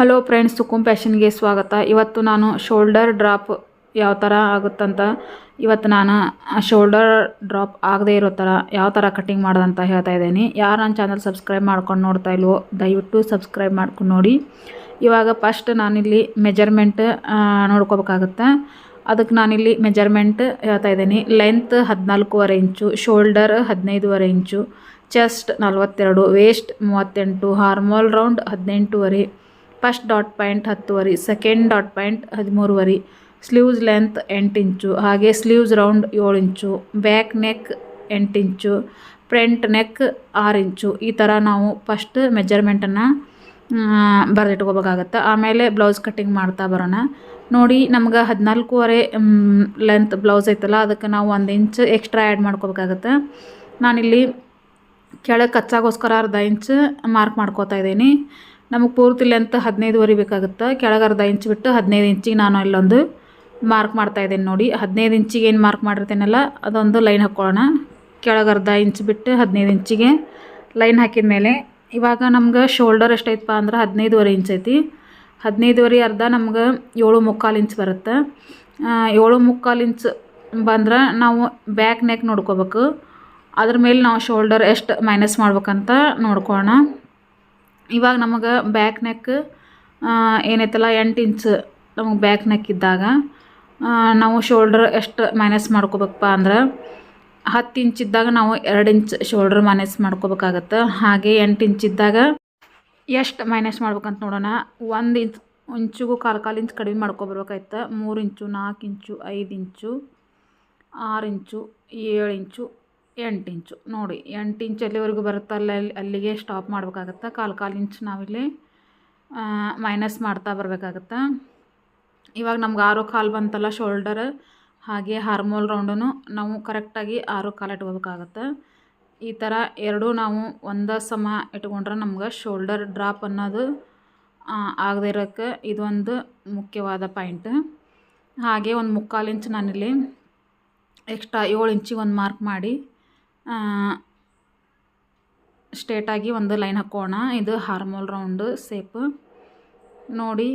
Hello friends ಸುಕುಂ ಫ್ಯಾಷನ್ಗೆ ಸ್ವಾಗತ. ಇವತ್ತು ನಾನು ಶೋಲ್ಡರ್ ಡ್ರಾಪ್ ಯಾವ ಥರ ಆಗುತ್ತಂತ, ಇವತ್ತು ನಾನು ಶೋಲ್ಡರ್ ಡ್ರಾಪ್ ಆಗದೇ ಇರೋ ಥರ ಯಾವ ಥರ ಕಟ್ಟಿಂಗ್ ಮಾಡೋದಂತ ಹೇಳ್ತಾ ಇದ್ದೀನಿ. ಯಾರು ನನ್ನ ಚಾನಲ್ ಸಬ್ಸ್ಕ್ರೈಬ್ ಮಾಡ್ಕೊಂಡು ನೋಡ್ತಾ ಇಲ್ವೋ, ದಯವಿಟ್ಟು ಸಬ್ಸ್ಕ್ರೈಬ್ ಮಾಡ್ಕೊಂಡು ನೋಡಿ. ಇವಾಗ ಫಸ್ಟ್ ನಾನಿಲ್ಲಿ ಮೆಜರ್ಮೆಂಟ್ ನೋಡ್ಕೋಬೇಕಾಗುತ್ತೆ. ಅದಕ್ಕೆ ನಾನಿಲ್ಲಿ ಮೆಜರ್ಮೆಂಟ್ ಹೇಳ್ತಾ ಇದ್ದೀನಿ. ಲೆಂತ್ ಹದಿನಾಲ್ಕೂವರೆ ಇಂಚು ಶೋಲ್ಡರ್ ಹದಿನೈದುವರೆ ಇಂಚು ಚೆಸ್ಟ್ ನಲ್ವತ್ತೆರಡು ವೇಸ್ಟ್ ಮೂವತ್ತೆಂಟು ಹಾರ್ಮೋಲ್ ರೌಂಡ್ ಹದಿನೆಂಟುವರೆ ಫಸ್ಟ್ ಡಾಟ್ ಪಾಯಿಂಟ್ ಹತ್ತುವರೆ ಸೆಕೆಂಡ್ ಡಾಟ್ ಪಾಯಿಂಟ್ ಹದಿಮೂರುವರೆ ಸ್ಲೀವ್ಸ್ ಲೆಂತ್ ಎಂಟು ಇಂಚು, ಹಾಗೆ ಸ್ಲೀವ್ಸ್ ರೌಂಡ್ ಏಳು ಇಂಚು, ಬ್ಯಾಕ್ ನೆಕ್ ಎಂಟು ಇಂಚು, ಫ್ರಂಟ್ ನೆಕ್ ಆರು ಇಂಚು. ಈ ಥರ ನಾವು ಫಸ್ಟ್ ಮೆಜರ್ಮೆಂಟನ್ನು ಬರೆದಿಟ್ಕೋಬೇಕಾಗತ್ತೆ. ಆಮೇಲೆ ಬ್ಲೌಸ್ ಕಟ್ಟಿಂಗ್ ಮಾಡ್ತಾ ಬರೋಣ. ನೋಡಿ, ನಮ್ಗೆ ಹದಿನಾಲ್ಕೂವರೆ ಲೆಂತ್ ಬ್ಲೌಸ್ ಐತಲ್ಲ, ಅದಕ್ಕೆ ನಾವು ಒಂದು ಇಂಚ್ ಎಕ್ಸ್ಟ್ರಾ ಆ್ಯಡ್ ಮಾಡ್ಕೋಬೇಕಾಗತ್ತೆ. ನಾನಿಲ್ಲಿ ಕೆಳಗೆ ಕಚ್ಚಾಗೋಸ್ಕರ ಅರ್ಧ ಇಂಚ್ ಮಾರ್ಕ್ ಮಾಡ್ಕೋತಾ ಇದ್ದೀನಿ. ನಮಗೆ ಪೂರ್ತಿ ಲೆಂತ್ ಹದಿನೈದುವರೆ ಬೇಕಾಗುತ್ತೆ. ಕೆಳಗೆ ಅರ್ಧ ಇಂಚ್ ಬಿಟ್ಟು ಹದಿನೈದು ಇಂಚಿಗೆ ನಾನು ಇಲ್ಲೊಂದು ಮಾರ್ಕ್ ಮಾಡ್ತಾ ಇದ್ದೀನಿ ನೋಡಿ. ಹದಿನೈದು ಇಂಚಿಗೆ ಏನು ಮಾರ್ಕ್ ಮಾಡಿರ್ತೀನಲ್ಲ, ಅದೊಂದು ಲೈನ್ ಹಾಕ್ಕೊಳ್ಳೋಣ ಕೆಳಗೆ ಅರ್ಧ ಇಂಚ್ ಬಿಟ್ಟು ಹದಿನೈದು ಇಂಚಿಗೆ ಲೈನ್ ಹಾಕಿದ ಮೇಲೆ, ಇವಾಗ ನಮ್ಗೆ ಶೋಲ್ಡರ್ ಎಷ್ಟೈತಪ್ಪ ಅಂದ್ರೆ ಹದಿನೈದುವರೆ ಇಂಚ್ ಐತಿ. ಹದಿನೈದುವರೆ ಅರ್ಧ ನಮ್ಗೆ ಏಳು ಮುಕ್ಕಾಲು ಇಂಚ್ ಬರುತ್ತೆ. ಏಳು ಮುಕ್ಕಾಲು ಇಂಚ್ ಬಂದ್ರೆ ನಾವು ಬ್ಯಾಕ್ ನೆಕ್ ನೋಡ್ಕೋಬೇಕು. ಅದ್ರ ಮೇಲೆ ನಾವು ಶೋಲ್ಡರ್ ಎಷ್ಟು ಮೈನಸ್ ಮಾಡ್ಬೇಕಂತ ನೋಡ್ಕೊಳ್ಳೋಣ ಇವಾಗ ನಮಗೆ ಬ್ಯಾಕ್ ನೆಕ್ ಏನೈತಲ್ಲ, ಎಂಟು ಇಂಚ್ ನಮಗೆ ಬ್ಯಾಕ್ ನೆಕ್ ಇದ್ದಾಗ ನಾವು ಶೋಲ್ಡರ್ ಎಷ್ಟು ಮೈನಸ್ ಮಾಡ್ಕೋಬೇಕಪ್ಪ ಅಂದ್ರೆ ಹತ್ತು ಇಂಚ್ ಇದ್ದಾಗ ನಾವು ಎರಡು ಇಂಚ್ ಶೋಲ್ಡರ್ ಮೈನಸ್ ಮಾಡ್ಕೋಬೇಕಾಗತ್ತೆ. ಹಾಗೆ ಎಂಟು ಇಂಚ್ ಇದ್ದಾಗ ಎಷ್ಟು ಮೈನಸ್ ಮಾಡ್ಬೇಕಂತ ನೋಡೋಣ. ಒಂದು ಇಂಚ್ ಇಂಚಿಗೂ ಕಾಲು ಕಾಲು ಇಂಚ್ ಕಡಿಮೆ ಮಾಡ್ಕೊಬರ್ಬೇಕಾಯ್ತು. ಮೂರು ಇಂಚು ನಾಲ್ಕು ಇಂಚು ಐದು ಇಂಚು ಆರು ಇಂಚು ಏಳು ಇಂಚು ಎಂಟು ಇಂಚು ನೋಡಿ ಎಂಟು ಇಂಚು ಎಲ್ಲಿವರೆಗೂ ಬರುತ್ತಲ್ಲ ಅಲ್ಲಿ ಅಲ್ಲಿಗೆ ಸ್ಟಾಪ್ ಮಾಡಬೇಕಾಗತ್ತೆ. ಕಾಲು ಕಾಲು ಇಂಚ್ ನಾವಿಲ್ಲಿ ಮೈನಸ್ ಮಾಡ್ತಾ ಬರಬೇಕಾಗತ್ತೆ. ಇವಾಗ ನಮ್ಗೆ ಆರು ಕಾಲು ಬಂತಲ್ಲ ಶೋಲ್ಡರ್ ಹಾಗೆ ಹಾರ್ಮೋಲ್ ರೌಂಡೂ ನಾವು ಕರೆಕ್ಟಾಗಿ ಆರು ಕಾಲು ಇಟ್ಕೋಬೇಕಾಗತ್ತೆ. ಈ ಥರ ಎರಡೂ ನಾವು ಒಂದೇ ಸಮ ಇಟ್ಕೊಂಡ್ರೆ ನಮ್ಗೆ ಶೋಲ್ಡರ್ ಡ್ರಾಪ್ ಅನ್ನೋದು ಆಗದೇ ಇರೋಕ್ಕೆ ಇದೊಂದು ಮುಖ್ಯವಾದ ಪಾಯಿಂಟ್ ಹಾಗೆ ಒಂದು ಮುಕ್ಕಾಲು ಇಂಚು ನಾನಿಲ್ಲಿ ಎಕ್ಸ್ಟ್ರಾ ಏಳು ಇಂಚಿಗೆ ಒಂದು ಮಾರ್ಕ್ ಮಾಡಿ ಸ್ಟ್ರೇಟಾಗಿ ಒಂದು ಲೈನ್ ಹಾಕೋಣ. ಇದು ಹಾರ್ಮೋಲ್ ರೌಂಡ್ ಸೇಪ್ ನೋಡಿ,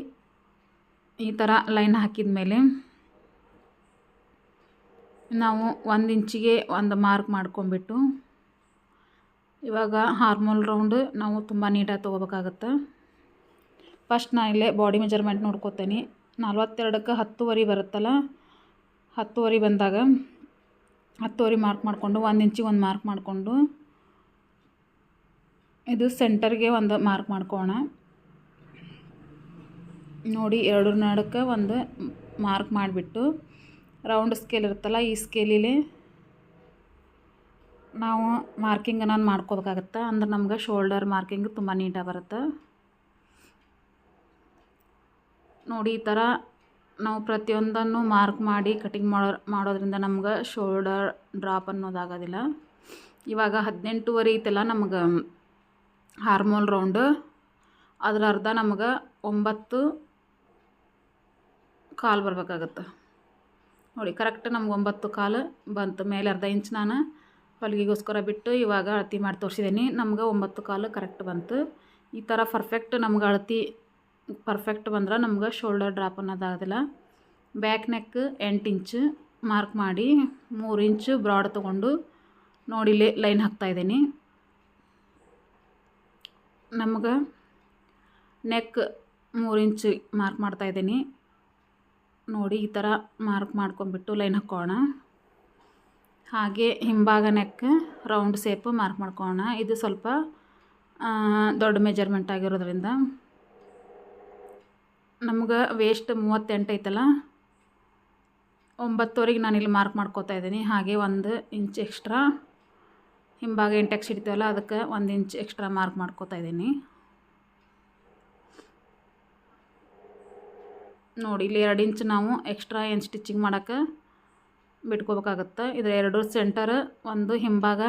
ಈ ಥರ ಲೈನ್ ಹಾಕಿದ ಮೇಲೆ ನಾವು ಒಂದು ಇಂಚಿಗೆ ಒಂದು ಮಾರ್ಕ್ ಮಾಡ್ಕೊಂಬಿಟ್ಟು ಇವಾಗ ಹಾರ್ಮೋಲ್ ರೌಂಡ್ ನಾವು ತುಂಬ ನೀಟಾಗಿ ತೊಗೋಬೇಕಾಗತ್ತೆ. ಫಸ್ಟ್ ನಾನು ಇಲ್ಲೇ ಬಾಡಿ ಮೆಜರ್ಮೆಂಟ್ ನೋಡ್ಕೋತೀನಿ. ನಲ್ವತ್ತೆರಡಕ್ಕೆ ಹತ್ತುವರೆ ಬರುತ್ತಲ್ಲ? ಹತ್ತುವರೆ ಬಂದಾಗ ಹತ್ತುವರೆ ಮಾರ್ಕ್ ಮಾಡಿಕೊಂಡು, ಒಂದು ಇಂಚಿಗೆ ಒಂದು ಮಾರ್ಕ್ ಮಾಡಿಕೊಂಡು, ಇದು ಸೆಂಟರ್ಗೆ ಒಂದು ಮಾರ್ಕ್ ಮಾಡ್ಕೋಣ ನೋಡಿ ಎರಡರ ನಡಕ್ಕೆ ಒಂದು ಮಾರ್ಕ್ ಮಾಡಿಬಿಟ್ಟು ರೌಂಡ್ ಸ್ಕೇಲ್ ಇರುತ್ತಲ್ಲ, ಈ ಸ್ಕೇಲಿಲಿ ನಾವು ಮಾರ್ಕಿಂಗ್ ಮಾರ್ಕಿಂಗನ್ನು ಮಾಡ್ಕೋಬೇಕಾಗತ್ತೆ? ಅಂದ್ರೆ ನಮ್ಗೆ ಶೋಲ್ಡರ್ ಮಾರ್ಕಿಂಗ್ ತುಂಬ ನೀಟಾಗಿ ಬರುತ್ತೆ. ನೋಡಿ, ಈ ಥರ ನಾವು ಪ್ರತಿಯೊಂದನ್ನು ಮಾರ್ಕ್ ಮಾಡಿ ಕಟಿಂಗ್ ಮಾಡೋ, ಮಾಡೋದ್ರಿಂದ ನಮ್ಗೆ ಶೋಲ್ಡರ್ ಡ್ರಾಪ್ ಅನ್ನೋದಾಗೋದಿಲ್ಲ. ಇವಾಗ ಹದಿನೆಂಟುವರೆ ಐತಲ್ಲ ನಮ್ಗೆ ಹಾರ್ಮೋಲ್ ರೌಂಡು. ಅದ್ರ ಅರ್ಧ ನಮ್ಗೆ ಒಂಬತ್ತು ಕಾಲು ಬರಬೇಕಾಗತ್ತೆ. ನೋಡಿ, ಕರೆಕ್ಟ್ ನಮ್ಗೆ ಒಂಬತ್ತು ಕಾಲು ಬಂತು. ಮೇಲೆ ಅರ್ಧ ಇಂಚ್ ನಾನು ಹೊಲಿಗೆಗೋಸ್ಕರ ಬಿಟ್ಟು ಇವಾಗ ಅಳತಿ ಮಾಡಿ ತೋರಿಸಿದ್ದೀನಿ. ನಮ್ಗೆ ಒಂಬತ್ತು ಕಾಲು ಕರೆಕ್ಟ್ ಬಂತು. ಈ ಥರ ಪರ್ಫೆಕ್ಟ್ ನಮ್ಗೆ ಅಳತಿ ಪರ್ಫೆಕ್ಟ್ ಬಂದ್ರೆ ನಮ್ಗೆ ಶೋಲ್ಡರ್ ಡ್ರಾಪ್ ಅನ್ನೋದಾಗೋದಿಲ್ಲ ಬ್ಯಾಕ್ ನೆಕ್ ಎಂಟು ಇಂಚ್ ಮಾರ್ಕ್ ಮಾಡಿ ಮೂರು ಇಂಚು ಬ್ರಾಡ್ ತೊಗೊಂಡು ನೋಡಿ ಇಲ್ಲಿ ಲೈನ್ ಹಾಕ್ತಾಯಿದ್ದೀನಿ ನಮ್ಗೆ ನೆಕ್ ಮೂರು ಇಂಚು ಮಾರ್ಕ್ ಮಾಡ್ತಾಯಿದ್ದೀನಿ ನೋಡಿ ಈ ಥರ ಮಾರ್ಕ್ ಮಾಡ್ಕೊಂಬಿಟ್ಟು ಲೈನ್ ಹಾಕೋಣ. ಹಾಗೆ ಹಿಂಭಾಗ ನೆಕ್ ರೌಂಡ್ ಸೇಪ್ ಮಾರ್ಕ್ ಮಾಡ್ಕೋಣ. ಇದು ಸ್ವಲ್ಪ ದೊಡ್ಡ ಮೆಜರ್ಮೆಂಟ್ ಆಗಿರೋದ್ರಿಂದ. ನಮ್ಗೆ ವೇಸ್ಟ್ ಮೂವತ್ತೆಂಟು ಐತಲ್ಲ? ಒಂಬತ್ತುವರೆಗೆ ನಾನು ಇಲ್ಲಿ ಮಾರ್ಕ್ ಮಾಡ್ಕೋತಾ ಇದ್ದೀನಿ. ಹಾಗೆ ಒಂದು ಇಂಚ್ ಎಕ್ಸ್ಟ್ರಾ ಹಿಂಭಾಗ ಎಂಟೆಕ್ಸ್ ಇಡ್ತೀವಲ್ಲ ಅದಕ್ಕೆ ಒಂದು ಇಂಚ್ ಎಕ್ಸ್ಟ್ರಾ ಮಾರ್ಕ್ ಮಾಡ್ಕೋತಾ ಇದ್ದೀನಿ. ನೋಡಿ, ಇಲ್ಲಿ ಎರಡು ಇಂಚ್ ನಾವು ಎಕ್ಸ್ಟ್ರಾ ಏನು ಸ್ಟಿಚಿಂಗ್ ಮಾಡೋಕ್ಕೆ ಬಿಟ್ಕೋಬೇಕಾಗತ್ತೆ. ಇದು ಎರಡು ಸೆಂಟರ್ ಒಂದು ಹಿಂಭಾಗ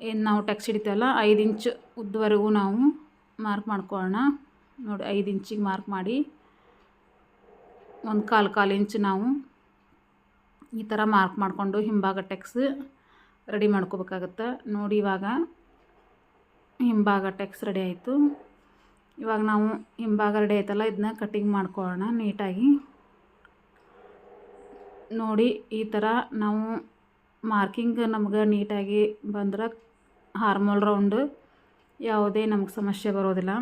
ಏನು ನಾವು ಟೆಕ್ಸ್ ಹಿಡಿತೀವಲ್ಲ, ಐದು ಇಂಚ್ ಉದ್ದವರೆಗೂ ನಾವು ಮಾರ್ಕ್ ಮಾಡ್ಕೊಳ್ಳೋಣ. ನೋಡಿ, ಐದು ಇಂಚಿಗೆ ಮಾರ್ಕ್ ಮಾಡಿ, ಒಂದು ಕಾಲು ಕಾಲು ಇಂಚು ನಾವು ಈ ಥರ ಮಾರ್ಕ್ ಮಾಡಿಕೊಂಡು ಹಿಂಭಾಗ ಟೆಕ್ಸ್ ರೆಡಿ ಮಾಡ್ಕೋಬೇಕಾಗತ್ತೆ. ನೋಡಿ, ಇವಾಗ ಹಿಂಭಾಗ ಟೆಕ್ಸ್ ರೆಡಿ ಆಯಿತು. ಇವಾಗ ನಾವು ಹಿಂಭಾಗ ರೆಡಿ ಆಯ್ತಲ್ಲ, ಇದನ್ನ ಕಟ್ಟಿಂಗ್ ಮಾಡ್ಕೊಳ್ಳೋಣ ನೀಟಾಗಿ. ನೋಡಿ, ಈ ಥರ ನಾವು ಮಾರ್ಕಿಂಗ್ ನಮ್ಗೆ ನೀಟಾಗಿ ಬಂದ್ರೆ ಹಾರ್ಮೋಲ್ ರೌಂಡ್ ಯಾವುದೇ ನಮಗೆ ಸಮಸ್ಯೆ ಬರೋದಿಲ್ಲ.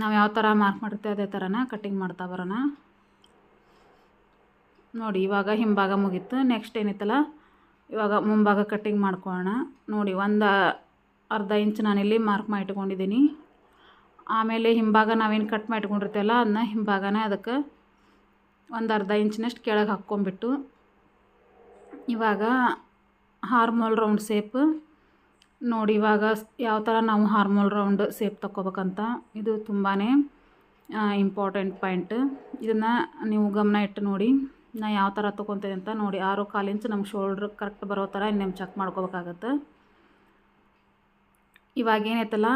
ನಾವು ಯಾವ ಥರ ಮಾರ್ಕ್ ಮಾಡಿರ್ತೀವಿ ಅದೇ ಥರನ ಕಟ್ಟಿಂಗ್ ಮಾಡ್ತಾ ಬರೋಣ. ನೋಡಿ, ಇವಾಗ ಹಿಂಭಾಗ ಮುಗೀತು. ನೆಕ್ಸ್ಟ್ ಏನಿತ್ತಲ್ಲ? ಇವಾಗ ಮುಂಭಾಗ ಕಟ್ಟಿಂಗ್ ಮಾಡ್ಕೊಳ್ಳೋಣ. ನೋಡಿ, ಒಂದು ಅರ್ಧ ಇಂಚ್ ನಾನಿಲ್ಲಿ ಮಾರ್ಕ್ ಮಾಡಿ ಇಟ್ಕೊಂಡಿದ್ದೀನಿ. ಆಮೇಲೆ ಹಿಂಭಾಗ ನಾವೇನು ಕಟ್ ಮಾಡಿ ಇಟ್ಕೊಂಡಿರ್ತೀವಲ್ಲ ಅದನ್ನ ಹಿಂಭಾಗನೇ ಅದಕ್ಕೆ ಒಂದು ಅರ್ಧ ಇಂಚಿನಷ್ಟು ಕೆಳಗೆ ಹಾಕ್ಕೊಂಬಿಟ್ಟು ಇವಾಗ ಹಾರ್ಮೋಲ್ ರೌಂಡ್ ಸೇಪ್ ನೋಡಿ, ಇವಾಗ ಯಾವ ಥರ ನಾವು ಹಾರ್ಮೋಲ್ ರೌಂಡ್ ಸೇಪ್ ತಗೋಬೇಕಂತ ಇದು ತುಂಬಾ ಇಂಪಾರ್ಟೆಂಟ್ ಪಾಯಿಂಟ್ ಇದನ್ನು ನೀವು ಗಮನ ಇಟ್ಟು ನೋಡಿ, ನಾ ಯಾವ ಥರ ತೊಗೊತೀನಿ ಅಂತ ನೋಡಿ. ಆರು ಕಾಲು ಇಂಚ್ ನಮ್ಮ ಶೋಲ್ಡ್ರ್ ಕರೆಕ್ಟ್ ಬರೋ ಥರ ಇನ್ನೇನು ಚೆಕ್ ಮಾಡ್ಕೋಬೇಕಾಗತ್ತೆ. ಇವಾಗ ಏನೈತಲ್ಲ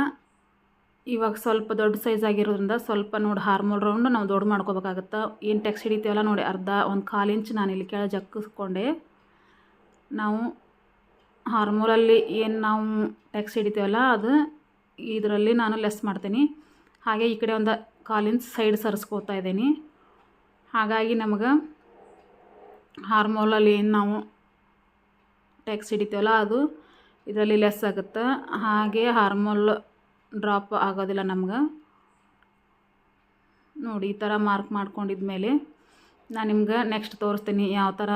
ಇವಾಗ ಸ್ವಲ್ಪ ದೊಡ್ಡ ಸೈಜ್ ಆಗಿರೋದ್ರಿಂದ ಸ್ವಲ್ಪ ನೋಡಿ ಹಾರ್ಮೋಲ್ ರೌಂಡ್ ನಾವು ದೊಡ್ಡ ಮಾಡ್ಕೋಬೇಕಾಗತ್ತೆ. ಏನು ಟೆಕ್ಸ್ ಹಿಡಿತೀವಲ್ಲ ನೋಡಿ, ಅರ್ಧ ಒಂದು ಕಾಲು ಇಂಚ್ ನಾನು ಇಲ್ಲಿ ಕೆಳಗೆ ಜಕ್ಕಿಸ್ಕೊಂಡೆ ನಾವು ಹಾರ್ಮೋಲಲ್ಲಿ ಏನು ನಾವು ಟ್ಯಾಕ್ಸ್ ಹಿಡಿತೀವಲ್ಲ, ಅದು ಇದರಲ್ಲಿ ನಾನು ಲೆಸ್ ಮಾಡ್ತೀನಿ. ಹಾಗೆ ಈ ಕಡೆ ಒಂದು ಕಾಲಿನ ಸೈಡ್ ಸರಿಸ್ಕೋತಾ ಇದ್ದೀನಿ. ಹಾಗಾಗಿ ನಮಗೆ ಹಾರ್ಮೋಲಲ್ಲಿ ಏನು ನಾವು ಟ್ಯಾಕ್ಸ್ ಹಿಡಿತೀವಲ್ಲ, ಅದು ಇದರಲ್ಲಿ ಲೆಸ್ ಆಗುತ್ತೆ. ಹಾಗೆ ಹಾರ್ಮೋಲ್ ಡ್ರಾಪ್ ಆಗೋದಿಲ್ಲ ನಮ್ಗೆ. ನೋಡಿ, ಈ ಥರ ಮಾರ್ಕ್ ಮಾಡ್ಕೊಂಡಿದ್ಮೇಲೆ ನಾನು ನಿಮ್ಗೆ ನೆಕ್ಸ್ಟ್ ತೋರಿಸ್ತೀನಿ ಯಾವ ಥರ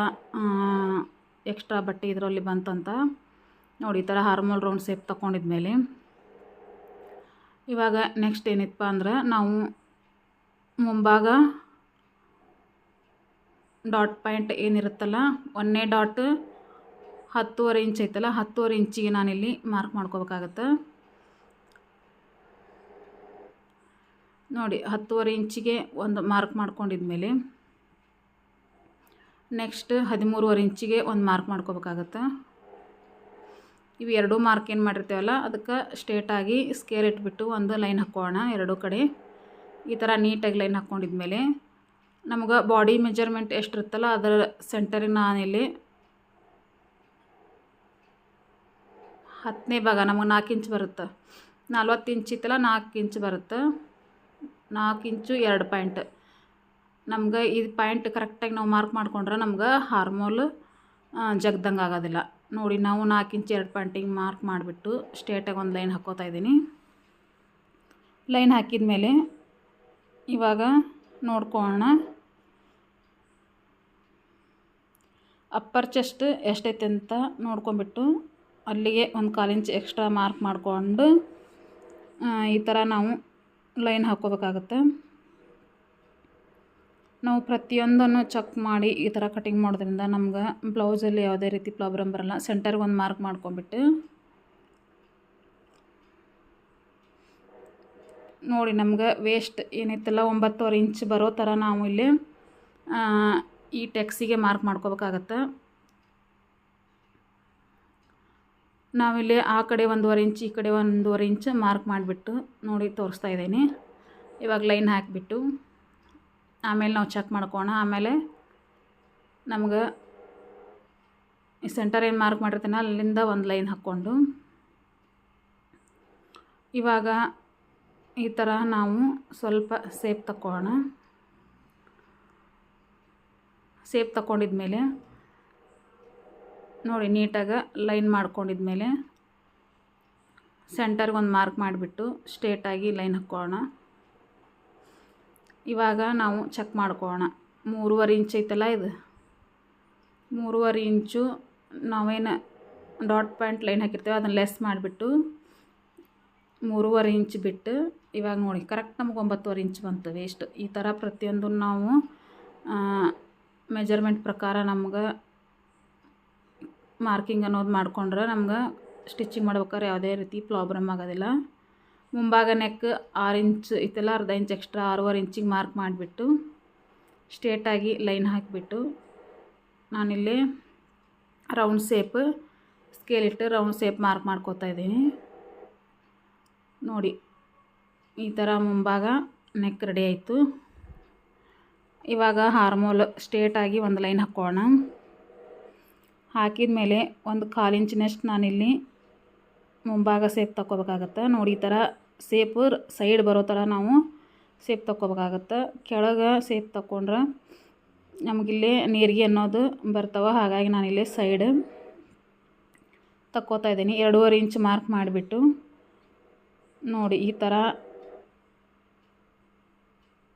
ಎಕ್ಸ್ಟ್ರಾ ಬಟ್ಟೆ ಇದರಲ್ಲಿ ಬಂತಂತ. ನೋಡಿ, ಈ ಥರ ಹಾರ್ಮೋಲ್ ರೌಂಡ್ ಸೇಪ್ ತಗೊಂಡಿದ್ಮೇಲೆ ಇವಾಗ ನೆಕ್ಸ್ಟ್ ಏನಿತ್ತಪ್ಪ ಅಂದ್ರೆ ನಾವು ಮುಂಭಾಗ ಡಾಟ್ ಪಾಯಿಂಟ್ ಏನಿರುತ್ತಲ್ಲ, ಒಂದನೇ ಡಾಟ್ ಹತ್ತುವರೆ ಇಂಚ್ ಐತಲ್ಲ, ಹತ್ತುವರೆ ಇಂಚಿಗೆ ನಾನಿಲ್ಲಿ ಮಾರ್ಕ್ ಮಾಡ್ಕೋಬೇಕಾಗತ್ತೆ. ನೋಡಿ, ಹತ್ತುವರೆ ಇಂಚಿಗೆ ಒಂದು ಮಾರ್ಕ್ ಮಾಡ್ಕೊಂಡಿದ್ಮೇಲೆ ನೆಕ್ಸ್ಟ್ ಹದಿಮೂರುವರೆ ಇಂಚಿಗೆ ಒಂದು ಮಾರ್ಕ್ ಮಾಡ್ಕೋಬೇಕಾಗತ್ತೆ. ಇವು ಎರಡೂ ಮಾರ್ಕ್ ಏನು ಮಾಡಿರ್ತೇವಲ್ಲ, ಅದಕ್ಕೆ ಸ್ಟ್ರೇಟಾಗಿ ಸ್ಕೇಲ್ ಇಟ್ಬಿಟ್ಟು ಒಂದು ಲೈನ್ ಹಾಕ್ಕೋಣ ಎರಡೂ ಕಡೆ. ಈ ಥರ ನೀಟಾಗಿ ಲೈನ್ ಹಾಕ್ಕೊಂಡಿದ್ಮೇಲೆ ನಮ್ಗೆ ಬಾಡಿ ಮೆಜರ್ಮೆಂಟ್ ಎಷ್ಟಿರುತ್ತಲ್ಲ, ಅದರ ಸೆಂಟರಿಗೆ ನಾನಿಲ್ಲಿ ಹತ್ತನೇ ಭಾಗ, ನಮಗೆ ನಾಲ್ಕು ಇಂಚ್ ಬರುತ್ತೆ. ನಲ್ವತ್ತು ಇಂಚ್ ಇತ್ತಲ್ಲ, ನಾಲ್ಕು ಇಂಚ್ ಬರುತ್ತೆ. ನಾಲ್ಕು ಇಂಚು ಎರಡು ಪಾಯಿಂಟ್ ನಮ್ಗೆ ಇದು ಪಾಯಿಂಟ್ ಕರೆಕ್ಟಾಗಿ ನಾವು ಮಾರ್ಕ್ ಮಾಡ್ಕೊಂಡ್ರೆ ನಮ್ಗೆ ಹಾರ್ಮೋಲ್ ಜಗ್ದಂಗೆ ಆಗೋದಿಲ್ಲ. ನೋಡಿ, ನಾವು ನಾಲ್ಕು ಇಂಚ್ ಎರಡು ಪಾಯಿಂಟಿಗೆ ಮಾರ್ಕ್ ಮಾಡಿಬಿಟ್ಟು ಸ್ಟ್ರೇಟಾಗಿ ಒಂದು ಲೈನ್ ಹಾಕೋತಾ ಇದ್ದೀನಿ. ಲೈನ್ ಹಾಕಿದ ಮೇಲೆ ಇವಾಗ ನೋಡ್ಕೊಳ್ಳೋಣ. ಅಪ್ಪರ್ ಚೆಸ್ಟ್ ಎಷ್ಟೈತೆ ಅಂತ ನೋಡ್ಕೊಂಬಿಟ್ಟು ಅಲ್ಲಿಗೆ ಒಂದು ಕಾಲು ಇಂಚ್ ಎಕ್ಸ್ಟ್ರಾ ಮಾರ್ಕ್ ಮಾಡಿಕೊಂಡು ಈ ಥರ ನಾವು ಲೈನ್ ಹಾಕ್ಕೋಬೇಕಾಗತ್ತೆ ನಾವು ಪ್ರತಿಯೊಂದನ್ನು ಚೆಕ್ ಮಾಡಿ ಈ ಥರ ಕಟಿಂಗ್ ಮಾಡೋದ್ರಿಂದ ನಮ್ಗೆ ಬ್ಲೌಸಲ್ಲಿ ಯಾವುದೇ ರೀತಿ ಪ್ರಾಬ್ಲಮ್ ಬರಲ್ಲ. ಸೆಂಟರ್ಗೆ ಒಂದು ಮಾರ್ಕ್ ಮಾಡ್ಕೊಂಬಿಟ್ಟು ನೋಡಿ ನಮ್ಗೆ ವೇಸ್ಟ್ ಏನೈತಲ್ಲ ಒಂಬತ್ತುವರೆ ಇಂಚ್ ಬರೋ ಥರ ನಾವು ಇಲ್ಲಿ ಈ ಟೆಕ್ಸಿಗೆ ಮಾರ್ಕ್ ಮಾಡ್ಕೋಬೇಕಾಗತ್ತೆ. ನಾವಿಲ್ಲಿ ಆ ಕಡೆ ಒಂದೂವರೆ ಇಂಚ್ ಈ ಕಡೆ ಒಂದೂವರೆ ಇಂಚ್ ಮಾರ್ಕ್ ಮಾಡಿಬಿಟ್ಟು ನೋಡಿ ತೋರಿಸ್ತಾ ಇದ್ದೀನಿ. ಇವಾಗ ಲೈನ್ ಹಾಕಿಬಿಟ್ಟು. ಆಮೇಲೆ ನಾವು ಚೆಕ್ ಮಾಡ್ಕೋಣ ಆಮೇಲೆ ನಮ್ಗೆ ಈ ಸೆಂಟರ್ ಏನು ಮಾರ್ಕ್ ಮಾಡಿರ್ತೀನಿ ಅಲ್ಲಿಂದ ಒಂದು ಲೈನ್ ಹಾಕ್ಕೊಂಡು ಇವಾಗ ಈ ಥರ ನಾವು ಸ್ವಲ್ಪ ಸೇಪ್ ತಕ್ಕೋಣ ಸೇಪ್ ತಗೊಂಡಿದ್ಮೇಲೆ ನೋಡಿ ನೀಟಾಗಿ ಲೈನ್ ಮಾಡ್ಕೊಂಡಿದ್ಮೇಲೆ ಸೆಂಟರ್ಗೆ ಒಂದು ಮಾರ್ಕ್ ಮಾಡಿಬಿಟ್ಟು ಸ್ಟ್ರೇಟಾಗಿ ಲೈನ್ ಹಾಕ್ಕೊಳ್ಳೋಣ ಇವಾಗ ನಾವು ಚೆಕ್ ಮಾಡ್ಕೊಳ್ಳೋಣ ಮೂರುವರೆ ಇಂಚ್ ಐತಲ್ಲ ಇದು? ಮೂರುವರೆ ಇಂಚು ನಾವೇನು ಡಾಟ್ ಪಾಯಿಂಟ್ ಲೈನ್ ಹಾಕಿರ್ತೀವಿ, ಅದನ್ನು ಲೆಸ್ ಮಾಡಿಬಿಟ್ಟು ಮೂರುವರೆ ಇಂಚ್ ಬಿಟ್ಟು, ಇವಾಗ ನೋಡಿ ಕರೆಕ್ಟ್ ನಮ್ಗೆ ಒಂಬತ್ತುವರೆ ಇಂಚ್ ಬಂತು ವೇಸ್ಟ್ ಈ ಥರ ಪ್ರತಿಯೊಂದು ನಾವು ಮೆಜರ್ಮೆಂಟ್ ಪ್ರಕಾರ ನಮ್ಗೆ ಮಾರ್ಕಿಂಗ್ ಅನ್ನೋದು ಮಾಡಿಕೊಂಡ್ರೆ ನಮ್ಗೆ ಸ್ಟಿಚಿಂಗ್ ಮಾಡ್ಬೇಕಾದ್ರೆ ಯಾವುದೇ ರೀತಿ ಪ್ರಾಬ್ಲಮ್ ಆಗೋದಿಲ್ಲ. ಮುಂಭಾಗ ನೆಕ್ ಆರು ಇಂಚ್ ಇತ್ತಲ್ಲ ಅರ್ಧ ಇಂಚ್ ಎಕ್ಸ್ಟ್ರಾ ಆರೂವರೆ ಇಂಚಿಗೆ ಮಾರ್ಕ್ ಮಾಡಿಬಿಟ್ಟು ಸ್ಟ್ರೇಟಾಗಿ ಲೈನ್ ಹಾಕಿಬಿಟ್ಟು ನಾನಿಲ್ಲಿ ರೌಂಡ್ ಸೇಪ್ ಸ್ಕೇಲ್ ಇಟ್ಟು ರೌಂಡ್ ಸೇಪ್ ಮಾರ್ಕ್ ಮಾಡ್ಕೋತಾ ಇದ್ದೀನಿ. ನೋಡಿ, ಈ ಥರ ಮುಂಭಾಗ ನೆಕ್ ರೆಡಿ ಆಯಿತು. ಇವಾಗ ಹಾರ್ಮೋಲ್ ಸ್ಟ್ರೇಟಾಗಿ ಒಂದು ಲೈನ್ ಹಾಕ್ಕೋಣ ಹಾಕಿದ ಮೇಲೆ ಒಂದು ಕಾಲು ಇಂಚಿನಷ್ಟು ನಾನಿಲ್ಲಿ ಮುಂಭಾಗ ಸೇಪ್ ತಗೋಬೇಕಾಗತ್ತೆ ನೋಡಿ ಈ ಥರ ಸೇಪು ಸೈಡ್ ಬರೋ ಥರ ನಾವು ಸೇಪ್ ತಗೋಬೇಕಾಗತ್ತೆ ಕೆಳಗೆ ಸೇಪ್ ತಗೊಂಡ್ರೆ ನಮಗಿಲ್ಲಿ ನೀರಿಗೆ ಅನ್ನೋದು ಬರ್ತವೆ. ಹಾಗಾಗಿ ನಾನಿಲ್ಲಿ ಸೈಡ್ ತಕ್ಕೋತಾ ಇದ್ದೀನಿ. ಎರಡೂವರೆ ಇಂಚ್ ಮಾರ್ಕ್ ಮಾಡಿಬಿಟ್ಟು ನೋಡಿ ಈ ಥರ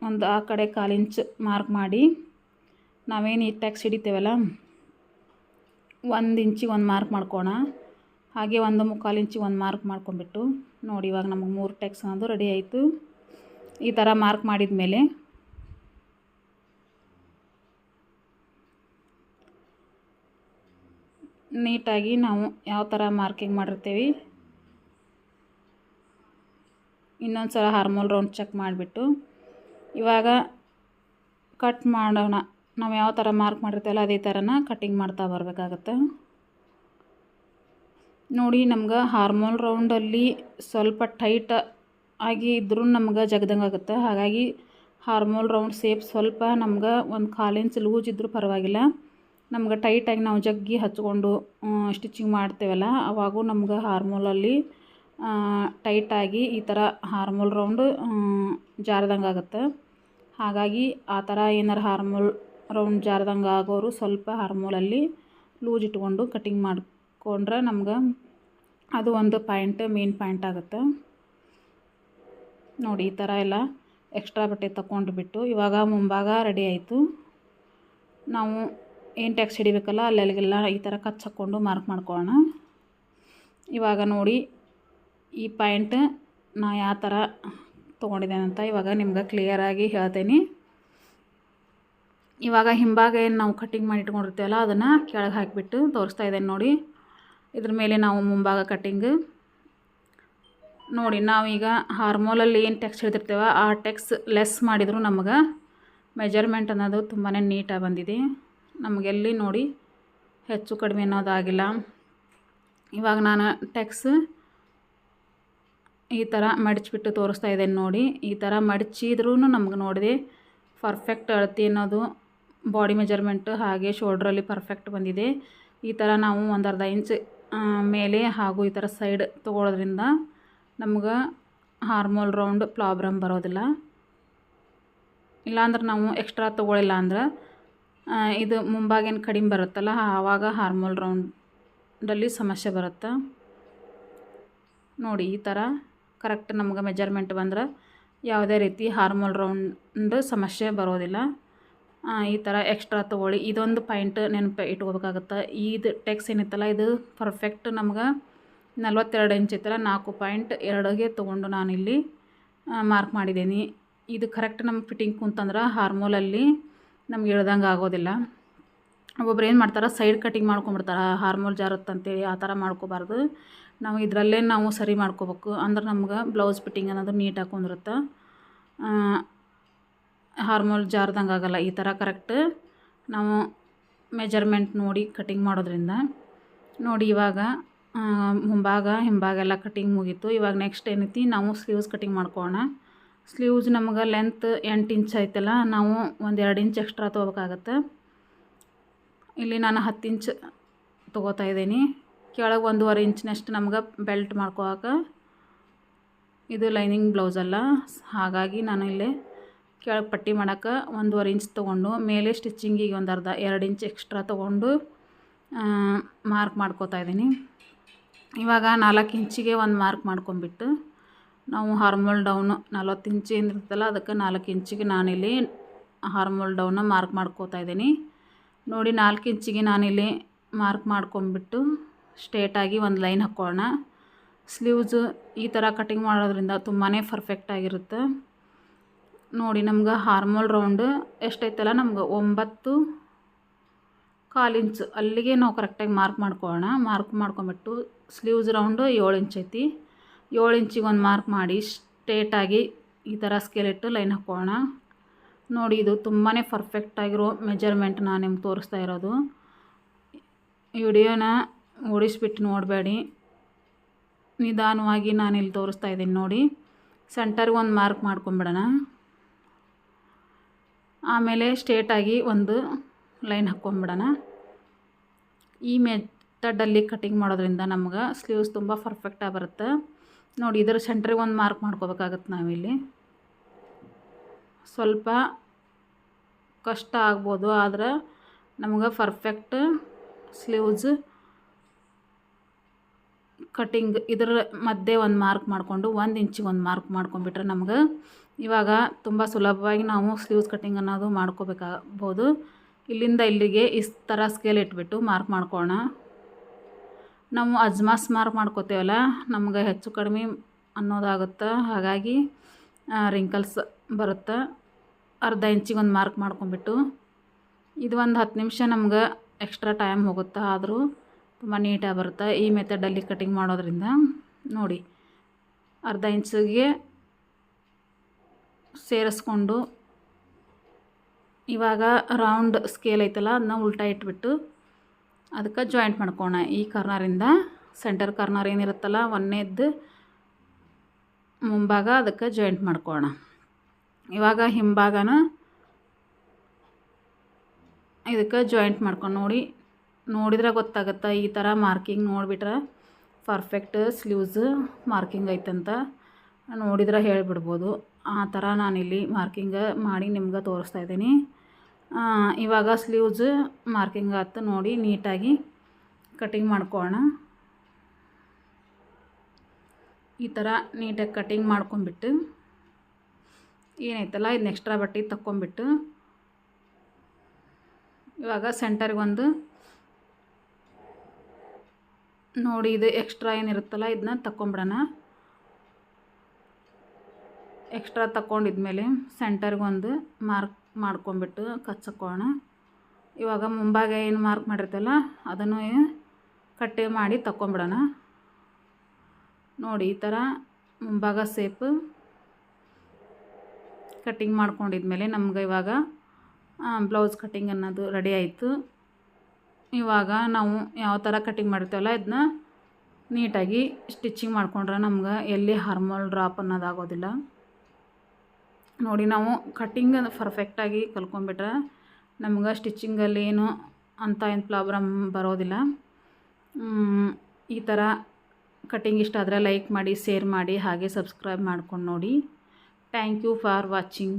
ಒಂದು ಆ ಕಡೆ ಕಾಲು ಇಂಚ್ ಮಾರ್ಕ್ ಮಾಡಿ ನಾವೇನು ಈ ಟ್ಯಾಕ್ಸ್ ಹಿಡಿತೇವಲ್ಲ? ಒಂದು ಇಂಚಿಗೆ ಒಂದು ಮಾರ್ಕ್ ಮಾಡ್ಕೋಣ ಹಾಗೆ ಒಂದು ಮುಕ್ಕಾಲು ಇಂಚಿಗೆ ಒಂದು ಮಾರ್ಕ್ ಮಾಡ್ಕೊಂಬಿಟ್ಟು ನೋಡಿ, ಇವಾಗ ನಮಗೆ ಮೂರು ಟೆಕ್ಸ್ ಅನ್ನೋದು ರೆಡಿ ಆಯಿತು. ಈ ಥರ ಮಾರ್ಕ್ ಮಾಡಿದ ಮೇಲೆ ನೀಟಾಗಿ ನಾವು ಯಾವ ಥರ ಮಾರ್ಕಿಂಗ್ ಮಾಡಿರ್ತೀವಿ. ಇನ್ನೊಂದು ಸಲ ಹಾರ್ಮೋಲ್ ರೌಂಡ್ ಚೆಕ್ ಮಾಡಿಬಿಟ್ಟು ಇವಾಗ ಕಟ್ ಮಾಡೋಣ. ನಾವು ಯಾವ ಥರ ಮಾರ್ಕ್ ಮಾಡಿರ್ತೀವಲ್ಲ, ಅದೇ ಥರನ ಕಟ್ಟಿಂಗ್ ಮಾಡ್ತಾ ಬರಬೇಕಾಗತ್ತೆ. ನೋಡಿ, ನಮ್ಗೆ ಹಾರ್ಮೋನ್ ರೌಂಡಲ್ಲಿ ಸ್ವಲ್ಪ ಟೈಟ್ ಆಗಿ ಇದ್ದರೂ ನಮ್ಗೆ ಜಗ್ದಂಗೆ ಆಗುತ್ತೆ. ಹಾಗಾಗಿ ಹಾರ್ಮೋನ್ ರೌಂಡ್ ಸೇಪ್ ಸ್ವಲ್ಪ ನಮ್ಗೆ ಒಂದು ಕಾಲಿಂಚ್ ಲೂಜ್ ಇದ್ದರೂ ಪರವಾಗಿಲ್ಲ. ನಮ್ಗೆ ಟೈಟಾಗಿ ನಾವು ಜಗ್ಗಿ ಹಚ್ಕೊಂಡು ಸ್ಟಿಚಿಂಗ್ ಮಾಡ್ತೇವಲ್ಲ, ಅವಾಗೂ ನಮ್ಗೆ ಹಾರ್ಮೋಲಲ್ಲಿ ಟೈಟಾಗಿ ಈ ಥರ ಹಾರ್ಮೋಲ್ ರೌಂಡ್ ಜಾರ್ದಂಗೆ ಆಗುತ್ತೆ. ಹಾಗಾಗಿ ಆ ಥರ ಏನಾರು ಹಾರ್ಮೋಲ್ ರೌಂಡ್ ಜಾರ್ದಂಗೆ ಆಗೋರು ಸ್ವಲ್ಪ ಹಾರ್ಮೋಲಲ್ಲಿ ಲೂಸ್ ಇಟ್ಕೊಂಡು ಕಟಿಂಗ್ ಮಾಡಿಕೊಂಡ್ರೆ ನಮ್ಗೆ ಅದು ಒಂದು ಪಾಯಿಂಟ್, ಮೇನ್ ಪಾಯಿಂಟ್ ಆಗುತ್ತೆ. ನೋಡಿ, ಈ ಥರ ಎಲ್ಲ ಎಕ್ಸ್ಟ್ರಾ ಬಟ್ಟೆ ತಗೊಂಡು ಬಿಟ್ಟು ಇವಾಗ ಮುಂಭಾಗ ರೆಡಿ ಆಯಿತು. ನಾವು ಏನು ಟ್ಯಾಕ್ಸ್ ಹಿಡಿಬೇಕಲ್ಲ ಅಲ್ಲೆಲ್ಲಿಗೆಲ್ಲ ಈ ಥರ ಕಚ್ ಹಾಕ್ಕೊಂಡು ಮಾರ್ಕ್ ಮಾಡ್ಕೊಳ್ಳೋಣ. ಇವಾಗ ನೋಡಿ, ಈ ಪಾಯಿಂಟ್ ನಾ ಯಾವ ಥರ ತೊಗೊಂಡಿದ್ದೇನೆ ಅಂತ ಇವಾಗ ನಿಮ್ಗೆ ಕ್ಲಿಯರಾಗಿ ಹೇಳ್ತೀನಿ. ಇವಾಗ ಹಿಂಭಾಗ ಏನು ನಾವು ಕಟ್ಟಿಂಗ್ ಮಾಡಿ ಇಟ್ಕೊಂಡಿರ್ತೀವಲ್ಲ, ಅದನ್ನು ಕೆಳಗೆ ಹಾಕಿಬಿಟ್ಟು ತೋರಿಸ್ತಾ ಇದ್ದೇನೆ ನೋಡಿ. ಇದ್ರ ಮೇಲೆ ನಾವು ಮುಂಭಾಗ ಕಟ್ಟಿಂಗ್. ನೋಡಿ ನಾವೀಗ ಹಾರ್ಮೋಲಲ್ಲಿ ಏನು ಟೆಕ್ಸ್ ಹಿಡಿದಿರ್ತೇವೆ ಆ ಟೆಕ್ಸ್ ಲೆಸ್ ಮಾಡಿದ್ರು ನಮಗೆ. ಮೆಜರ್ಮೆಂಟ್ ಅನ್ನೋದು ತುಂಬಾ ನೀಟಾಗಿ ಬಂದಿದೆ. ನಮಗೆಲ್ಲಿ ನೋಡಿ ಹೆಚ್ಚು ಕಡಿಮೆ ಅನ್ನೋದಾಗಿಲ್ಲ ಇವಾಗ ನಾನು ಟೆಕ್ಸ್ ಈ ಥರ ಮಡಚಿಬಿಟ್ಟು ತೋರಿಸ್ತಾ ಇದ್ದೇನೆ ನೋಡಿ. ಈ ಥರ ಮಡಚಿದ್ರೂ ನಮ್ಗೆ ನೋಡಿದೆ ಪರ್ಫೆಕ್ಟ್ ಅಳತಿ ಅನ್ನೋದು ಬಾಡಿ ಮೆಜರ್ಮೆಂಟ್ ಹಾಗೆ ಶೋಲ್ಡ್ರಲ್ಲಿ ಪರ್ಫೆಕ್ಟ್ ಬಂದಿದೆ. ಈ ಥರ ನಾವು ಒಂದು ಅರ್ಧ ಇಂಚ್ ಮೇಲೆ ಹಾಗೂ ಈ ಥರ ಸೈಡ್ ತೊಗೊಳೋದ್ರಿಂದ ನಮ್ಗೆ ಹಾರ್ಮೋಲ್ ರೌಂಡ್ ಪ್ರಾಬ್ಲಮ್ ಬರೋದಿಲ್ಲ. ಇಲ್ಲಾಂದ್ರೆ ನಾವು ಎಕ್ಸ್ಟ್ರಾ ತೊಗೊಳಿಲ್ಲ ಅಂದ್ರೆ ಇದು ಮುಂಭಾಗೇನು ಕಡಿಮೆ ಬರುತ್ತಲ್ಲ, ಆವಾಗ ಹಾರ್ಮೋಲ್ ರೌಂಡಲ್ಲಿ ಸಮಸ್ಯೆ ಬರುತ್ತೆ? ನೋಡಿ, ಈ ಥರ ಕರೆಕ್ಟ್ ನಮ್ಗೆ ಮೆಜರ್ಮೆಂಟ್ ಬಂದ್ರೆ ಯಾವುದೇ ರೀತಿ ಹಾರ್ಮೋಲ್ ರೌಂಡ್ ಸಮಸ್ಯೆ ಬರೋದಿಲ್ಲ. ಈ ಥರ ಎಕ್ಸ್ಟ್ರಾ ತೊಗೊಳ್ಳಿ. ಇದೊಂದು ಪಾಯಿಂಟ್ ನೆನಪು ಇಟ್ಕೋಬೇಕಾಗತ್ತೆ. ಇದು ಟೆಕ್ಸ್ ಏನಿತ್ತಲ್ಲ, ಇದು ಪರ್ಫೆಕ್ಟ್ ನಮ್ಗೆ ನಲ್ವತ್ತೆರಡು ಇಂಚ್ ಇತ್ತಲ್ಲ ನಾಲ್ಕು ಪಾಯಿಂಟ್ ಎರಡಿಗೆ ತೊಗೊಂಡು ನಾನಿಲ್ಲಿ ಮಾರ್ಕ್ ಮಾಡಿದ್ದೀನಿ. ಇದು ಕರೆಕ್ಟ್ ನಮ್ಮ ಫಿಟ್ಟಿಂಗ್ ಕುಂತಂದ್ರೆ ಹಾರ್ಮೋಲಲ್ಲಿ ನಮ್ಗೆ ಇಳ್ದಂಗೆ ಆಗೋದಿಲ್ಲ. ಒಬ್ಬೊಬ್ರು ಏನು ಮಾಡ್ತಾರೆ ಸೈಡ್ ಕಟಿಂಗ್ ಮಾಡ್ಕೊಂಬಿಡ್ತಾರೆ ಹಾರ್ಮೋಲ್ ಜಾರತ್ತಂತೇಳಿ ಆ ಥರ ಮಾಡ್ಕೋಬಾರ್ದು. ನಾವು ಇದರಲ್ಲೇ ನಾವು ಸರಿ ಮಾಡ್ಕೋಬೇಕು. ಅಂದ್ರೆ ನಮ್ಗೆ ಬ್ಲೌಸ್ ಫಿಟ್ಟಿಂಗ್ ಅನ್ನೋದು ನೀಟಾಗಿ ಕುಂದಿರುತ್ತೆ. ಹಾರ್ಮೋಲ್ ಜಾರ್ದಂಗೆ ಆಗಲ್ಲ, ಈ ಥರ ಕರೆಕ್ಟ್ ನಾವು ಮೆಜರ್ಮೆಂಟ್ ನೋಡಿ ಕಟಿಂಗ್ ಮಾಡೋದ್ರಿಂದ. ನೋಡಿ ಇವಾಗ ಮುಂಭಾಗ ಹಿಂಭಾಗ ಎಲ್ಲ ಕಟಿಂಗ್ ಮುಗೀತು. ಇವಾಗ ನೆಕ್ಸ್ಟ್ ಏನೈತಿ, ನಾವು ಸ್ಲೀವ್ಸ್ ಕಟಿಂಗ್ ಮಾಡ್ಕೋಣ ಸ್ಲೀವ್ಸ್ ನಮಗೆ ಲೆಂತ್ ಎಂಟು ಇಂಚ್ ಐತಲ್ಲ, ನಾವು ಒಂದು ಎರಡು ಇಂಚ್ ಎಕ್ಸ್ಟ್ರಾ ತೊಗೋಬೇಕಾಗತ್ತೆ. ಇಲ್ಲಿ ನಾನು ಹತ್ತು ಇಂಚ್ ತೊಗೋತಾ ಇದ್ದೀನಿ. ಕೆಳಗೆ ಒಂದೂವರೆ ಇಂಚಿನಷ್ಟು ನಮ್ಗೆ ಬೆಲ್ಟ್ ಮಾಡ್ಕೋಕ್ಕೆ ಇದು ಲೈನಿಂಗ್ ಬ್ಲೌಸ್ ಅಲ್ಲ, ಹಾಗಾಗಿ ನಾನು ಇಲ್ಲಿ ಕೆಳಗೆ ಪಟ್ಟಿ ಮಾಡೋಕೆ ಒಂದೂವರೆ ಇಂಚ್ ತೊಗೊಂಡು, ಮೇಲೆ ಸ್ಟಿಚ್ಚಿಂಗಿಗೆ ಒಂದು ಅರ್ಧ, ಎರಡು ಇಂಚ್ ಎಕ್ಸ್ಟ್ರಾ ತೊಗೊಂಡು ಮಾರ್ಕ್ ಮಾಡ್ಕೋತಾ ಇದ್ದೀನಿ. ಇವಾಗ ನಾಲ್ಕು ಇಂಚಿಗೆ ಒಂದು ಮಾರ್ಕ್ ಮಾಡ್ಕೊಂಬಿಟ್ಟು ನಾವು ಹಾರ್ಮೋಲ್ ಡೌನು ನಲ್ವತ್ತು ಇಂಚು ಏನಿರ್ತಲ್ಲ ಅದಕ್ಕೆ ನಾಲ್ಕು ಇಂಚಿಗೆ ನಾನಿಲ್ಲಿ ಹಾರ್ಮೋಲ್ ಡೌನ ಮಾರ್ಕ್ ಮಾಡ್ಕೋತಾ ಇದ್ದೀನಿ. ನೋಡಿ, ನಾಲ್ಕು ಇಂಚಿಗೆ ನಾನಿಲ್ಲಿ ಮಾರ್ಕ್ ಮಾಡ್ಕೊಂಬಿಟ್ಟು ಸ್ಟ್ರೇಟಾಗಿ ಒಂದು ಲೈನ್ ಹಾಕ್ಕೊಳ್ಳೋಣ. ಸ್ಲೀವ್ಸು ಈ ಥರ ಕಟಿಂಗ್ ಮಾಡೋದ್ರಿಂದ ತುಂಬಾ ಪರ್ಫೆಕ್ಟ್ ಆಗಿರುತ್ತೆ. ನೋಡಿ ನಮ್ಗೆ ಹಾರ್ಮೋಲ್ ರೌಂಡ್ ಎಷ್ಟೈತಲ್ಲ ನಮ್ಗೆ ಒಂಬತ್ತು ಕಾಲು ಇಂಚು. ಅಲ್ಲಿಗೆ ನಾವು ಕರೆಕ್ಟಾಗಿ ಮಾರ್ಕ್ ಮಾಡ್ಕೊಳ್ಳೋಣ. ಮಾರ್ಕ್ ಮಾಡ್ಕೊಂಬಿಟ್ಟು ಸ್ಲೀವ್ಸ್ ರೌಂಡು ಏಳು ಇಂಚ್ ಐತಿ. ಏಳು ಇಂಚಿಗೆ ಒಂದು ಮಾರ್ಕ್ ಮಾಡಿ ಸ್ಟ್ರೇಟಾಗಿ ಈ ಥರ ಸ್ಕೆಲೆಟ್ ಲೈನ್ ಹಾಕ್ಕೊಳ್ಳೋಣ. ನೋಡಿ ಇದು ತುಂಬಾ ಪರ್ಫೆಕ್ಟಾಗಿರೋ ಮೆಜರ್ಮೆಂಟ್ ನಾನು ನಿಮ್ಗೆ ತೋರಿಸ್ತಾ ಇರೋದು. ವಿಡಿಯೋನ ಓಡಿಸ್ಬಿಟ್ಟು ನೋಡಬೇಡಿ. ನಿಧಾನವಾಗಿ ನಾನು ಇಲ್ಲಿ ತೋರಿಸ್ತಾ ಇದ್ದೀನಿ ನೋಡಿ. ಸೆಂಟರ್ಗೆ ಒಂದು ಮಾರ್ಕ್ ಮಾಡ್ಕೊಂಬಿಡೋಣ. ಆಮೇಲೆ ಸ್ಟೇಟಾಗಿ ಒಂದು ಲೈನ್ ಹಾಕ್ಕೊಂಬಿಡೋಣ. ಈ ಮೆಥಡಲ್ಲಿ ಕಟಿಂಗ್ ಮಾಡೋದ್ರಿಂದ ನಮ್ಗೆ ಸ್ಲೀವ್ಸ್ ತುಂಬ ಪರ್ಫೆಕ್ಟಾಗಿ ಬರುತ್ತೆ. ನೋಡಿ, ಇದರ ಸೆಂಟ್ರಿಗೆ ಒಂದು ಮಾರ್ಕ್ ಮಾಡ್ಕೋಬೇಕಾಗತ್ತೆ ನಾವಿಲ್ಲಿ. ಸ್ವಲ್ಪ ಕಷ್ಟ ಆಗ್ಬೋದು, ಆದ್ರೆ ನಮ್ಗೆ ಪರ್ಫೆಕ್ಟ್ ಸ್ಲೀವ್ಸ್ ಕಟಿಂಗ್ ಇದರ ಮಧ್ಯೆ ಒಂದು ಮಾರ್ಕ್ ಮಾಡಿಕೊಂಡು ಒಂದು ಇಂಚಿಗೆ ಒಂದು ಮಾರ್ಕ್ ಮಾಡ್ಕೊಂಬಿಟ್ರೆ ನಮ್ಗೆ ಇವಾಗ ತುಂಬ ಸುಲಭವಾಗಿ ನಾವು ಸ್ಲೀವ್ಸ್ ಕಟ್ಟಿಂಗ್ ಅನ್ನೋದು ಮಾಡ್ಕೋಬೇಕಾಗ್ಬೋದು. ಇಲ್ಲಿಂದ ಇಲ್ಲಿಗೆ ಇಸ್ ಥರ ಸ್ಕೇಲ್ ಇಟ್ಬಿಟ್ಟು ಮಾರ್ಕ್ ಮಾಡ್ಕೊಳ್ಳೋಣ ನಾವು ಅಜ್ಮಾಸ್ ಮಾರ್ಕ್ ಮಾಡ್ಕೋತೇವಲ್ಲ, ನಮ್ಗೆ ಹೆಚ್ಚು ಕಡಿಮೆ ಅನ್ನೋದಾಗುತ್ತೆ? ಹಾಗಾಗಿ ರಿಂಕಲ್ಸ್ ಬರುತ್ತೆ? ಅರ್ಧ ಇಂಚಿಗೆ ಒಂದು ಮಾರ್ಕ್ ಮಾಡ್ಕೊಂಬಿಟ್ಟು ಇದು ಒಂದು ಹತ್ತು ನಿಮಿಷ ನಮ್ಗೆ ಎಕ್ಸ್ಟ್ರಾ ಟೈಮ್ ಹೋಗುತ್ತೆ ಆದರೂ ತುಂಬ ನೀಟಾಗಿ ಬರುತ್ತೆ ಈ ಮೆಥಡಲ್ಲಿ ಕಟಿಂಗ್ ಮಾಡೋದ್ರಿಂದ? ನೋಡಿ, ಅರ್ಧ ಇಂಚಿಗೆ ಸೇರಿಸ್ಕೊಂಡು ಇವಾಗ ರೌಂಡ್ ಸ್ಕೇಲ್ ಐತಲ್ಲ ಅದನ್ನ ಉಲ್ಟಾ ಇಟ್ಬಿಟ್ಟು ಅದಕ್ಕೆ ಜಾಯಿಂಟ್ ಮಾಡ್ಕೋಣ. ಈ ಕರ್ನರಿಂದ ಸೆಂಟರ್ ಕರ್ನರ್ ಏನಿರುತ್ತಲ್ಲ ಒಂದೇದ್ದು ಮುಂಭಾಗ ಅದಕ್ಕೆ ಜಾಯಿಂಟ್ ಮಾಡ್ಕೋಣ. ಇವಾಗ ಹಿಂಭಾಗನ ಇದಕ್ಕೆ ಜಾಯಿಂಟ್ ಮಾಡ್ಕೊಂಡು ನೋಡಿ, ನೋಡಿದ್ರೆ ಗೊತ್ತಾಗುತ್ತೆ? ಈ ಥರ ಮಾರ್ಕಿಂಗ್ ನೋಡಿಬಿಟ್ರೆ ಪರ್ಫೆಕ್ಟ್ ಸ್ಲೀವ್ಸ್ ಮಾರ್ಕಿಂಗ್ ಐತಂತ ನೋಡಿದ್ರೆ ಹೇಳಿಬಿಡ್ಬೋದು. ಆ ಥರ ನಾನಿಲ್ಲಿ ಮಾರ್ಕಿಂಗ್ ಮಾಡಿ ನಿಮ್ಗೆ ತೋರಿಸ್ತಾ ಇದ್ದೀನಿ. ಇವಾಗ ಸ್ಲೀವ್ಸ್ ಮಾರ್ಕಿಂಗ್ ಆಯ್ತು ನೋಡಿ ನೀಟಾಗಿ ಕಟಿಂಗ್ ಮಾಡ್ಕೋಣ ಈ ಥರ ನೀಟಾಗಿ ಕಟಿಂಗ್ ಮಾಡ್ಕೊಂಬಿಟ್ಟು ಏನೈತಲ್ಲ ಇದನ್ನ ಎಕ್ಸ್ಟ್ರಾ ಬಟ್ಟೆ ತಕ್ಕೊಂಬಿಟ್ಟು ಇವಾಗ ಸೆಂಟರ್ಗೆ ಒಂದು ನೋಡಿ ಇದು ಎಕ್ಸ್ಟ್ರಾ ಏನಿರುತ್ತಲ್ಲ ಇದನ್ನ ತಕ್ಕೊಂಬಿಡೋಣ. ಎಕ್ಸ್ಟ್ರಾ ತಗೊಂಡಿದ್ಮೇಲೆ ಸೆಂಟರ್ಗೆ ಒಂದು ಮಾರ್ಕ್ ಮಾಡ್ಕೊಂಬಿಟ್ಟು ಕಚ್ಚಕೋಣ ಇವಾಗ ಮುಂಭಾಗ ಏನು ಮಾರ್ಕ್ ಮಾಡಿರ್ತಲ್ಲ ಅದನ್ನು ಕಟ್ಟೆ ಮಾಡಿ ತಗೊಂಬಿಡೋಣ ನೋಡಿ, ಈ ಥರ ಮುಂಭಾಗ ಸೇಪ್ ಕಟ್ಟಿಂಗ್ ಮಾಡ್ಕೊಂಡಿದ್ಮೇಲೆ ನಮ್ಗೆ ಇವಾಗ ಬ್ಲೌಸ್ ಕಟ್ಟಿಂಗ್ ಅನ್ನೋದು ರೆಡಿ ಆಯಿತು. ಇವಾಗ ನಾವು ಯಾವ ಥರ ಕಟ್ಟಿಂಗ್ ಮಾಡಿರ್ತೀವಲ್ಲ ಇದನ್ನ ನೀಟಾಗಿ ಸ್ಟಿಚಿಂಗ್ ಮಾಡ್ಕೊಂಡ್ರೆ ನಮ್ಗೆ ಎಲ್ಲಿ ಹಾರ್ಮೋಲ್ ಡ್ರಾಪ್ ಅನ್ನೋದಾಗೋದಿಲ್ಲ. ನೋಡಿ ನಾವು ಕಟ್ಟಿಂಗ್ ಪರ್ಫೆಕ್ಟಾಗಿ ಕಲ್ತ್ಕೊಂಡ್ಬಿಟ್ರೆ ನಮ್ಗೆ ಸ್ಟಿಚ್ಚಿಂಗಲ್ಲಿ ಏನು ಅಂತ ಏನು ಪ್ರಾಬ್ಲಮ್ ಬರೋದಿಲ್ಲ. ಈ ಥರ ಕಟ್ಟಿಂಗ್ ಇಷ್ಟ ಆದರೆ ಲೈಕ್ ಮಾಡಿ ಶೇರ್ ಮಾಡಿ, ಹಾಗೆ ಸಬ್ಸ್ಕ್ರೈಬ್ ಮಾಡ್ಕೊಂಡು ನೋಡಿ. Thank you for watching